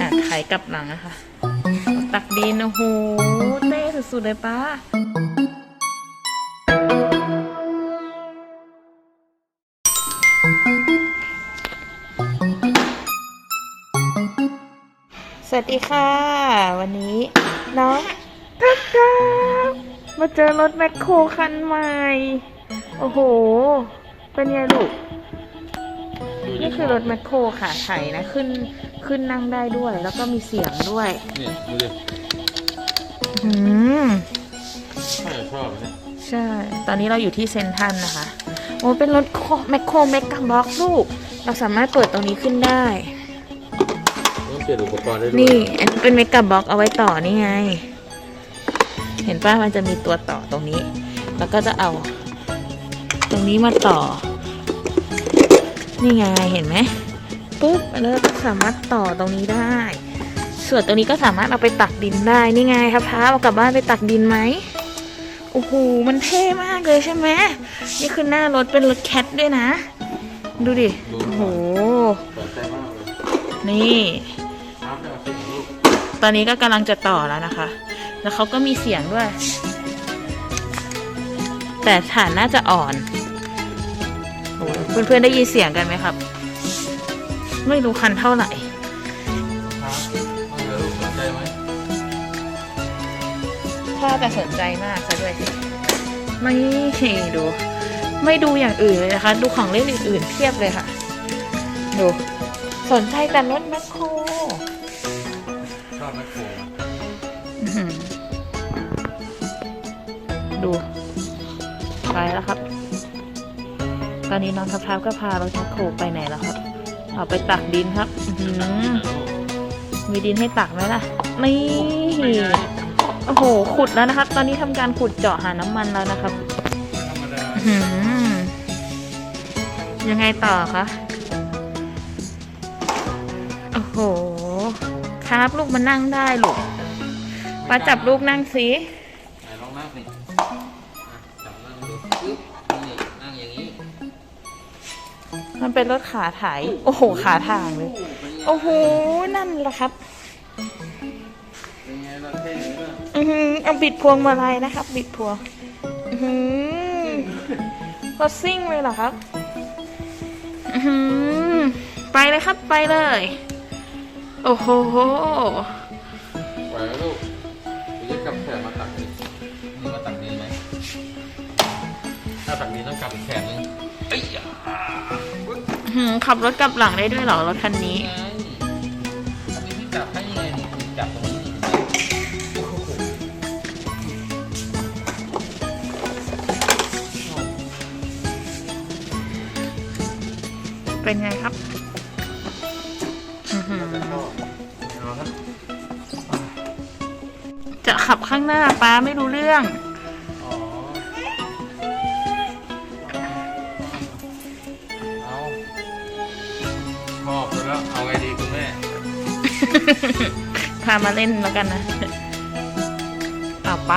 อะไถกลับหลังนะคะ ตักดินโอ้โหเต้สุดๆเลยป้าสวัสดีค่ะ วันนี้น้องทักทายมาเจอรถแมคโครคันใหม่ โอ้โห เป็นไงลูก นี่คือรถแมคโครค่ะไถนะ ขึ้น ขึ้นนั่งได้ด้วย แล้วก็มีเสียงด้วย นี่ดูดิอืมถ้าจะชอบนะใช่ ตอนนี้เราอยู่ที่เซนทรันนะคะ โอ้เป็นรถโคแมคโครแมกกาบ็อกลูก เราสามารถเปิดตรงนี้ขึ้นได้ ต้องเปลี่ยนอุปกรณ์ได้ด้วยนี่อันนี้เป็นเมกะบ็อกเอาไว้ต่อนี่ไง เห็นป่ะมันจะมีตัวต่อตรงนี้ แล้วก็จะเอา ตรงนี้มาต่อ นี่ไงเห็นไหม ปุ๊บแล้วก็สามารถต่อตรงนี้ได้ ส่วนตรงนี้ก็สามารถเอาไปตักดินได้นี่ไงครับพาเอากลับบ้านไปตักดินไหมโอ้โหมันเท่มากเลยใช่ไหมนี่คือหน้ารถเป็นรถแคทด้วยนะ ดูดิโอ้โหนี่ตอนนี้ก็กำลังจะต่อแล้วนะคะ แล้วเขาก็มีเสียงด้วย แต่ฐานน่าจะอ่อน เพื่อนๆได้ยินเสียงกันไหมครับ ไม่รู้คันเท่าไหร่ครับว่าไงลูกสนใจไหมพ่อแต่สนใจมากซะด้วยสิไม่ดู ไม่ดูอย่างอื่นเลยนะคะ ดูของเล่นอื่นๆเทียบเลยค่ะ ดูสนใจแต่รถแมคโครชอบแมคโครอื้อหือดูไปแล้วครับ ตอนนี้น้องทัพทับก็พารถแมคโครไปไหนแล้วครับ เอาไปตักดินครับมีดินให้ตักไหมล่ะ นี่ โอ้โห ขุดแล้วนะครับ ตอนนี้ทำการขุดเจาะหาน้ำมันแล้วนะครับยังไงต่อคะ โอ้โห ครับลูกมานั่งได้ลูกปาจับลูกนั่งสิ มันเป็นรถขาไถโอ้โห ขาทางเลย โอ้โห นั่นแหละครับเป็นไงล่ะเท่ไหมล่ะอือหือเอาบิดพวงมาลัยนะครับ บิดพวง อือหือรถซิ่งเลยเหรอครับ อือหือไปเลยครับ ไปเลย โอ้โห ไหวไหมลูกเดี๋ยวจะกลับแขนมาตักดินนี่มาตักดินไหมถ้าตักดินต้องกลับอีกแขนเอ้ย หือขับรถกลับหลังได้ด้วยเหรอรถคันนี้ อันนี้ที่จับให้ไงนี่จับตรงนี้โอ้โหเป็นไงครับอื้อหือเอาละจะขับข้างหน้าป้าไม่รู้เรื่อง เอาไงดีคุณแม่ พามาเล่นแล้วกันนะ เอาไป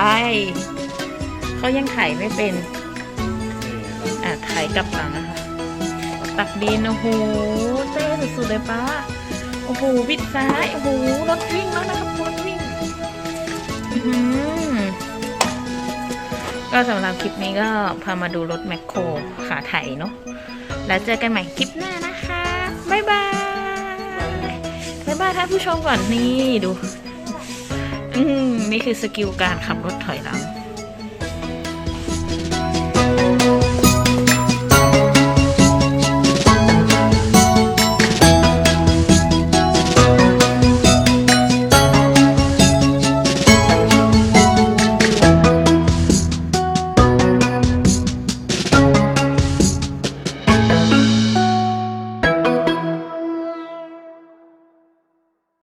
เขายังไถไม่เป็น อะไถกลับหลังนะคะ ตักดินโอ้โหเต้สุดๆเลยป้า โอ้โหบิดซ้าย โอ้โหรถวิ่งแล้วนะครับรถวิ่งอื้อหือก็สำหรับคลิปนี้ก็พามาดูรถแมคโครขาไถเนาะ แล้วเจอกันใหม่คลิปหน้านะคะ บ๊ายบายบ๊ายบาย ท่านผู้ชมก่อนนี่ดู อืมนี่คือสกิลการขับรถถอยหลัง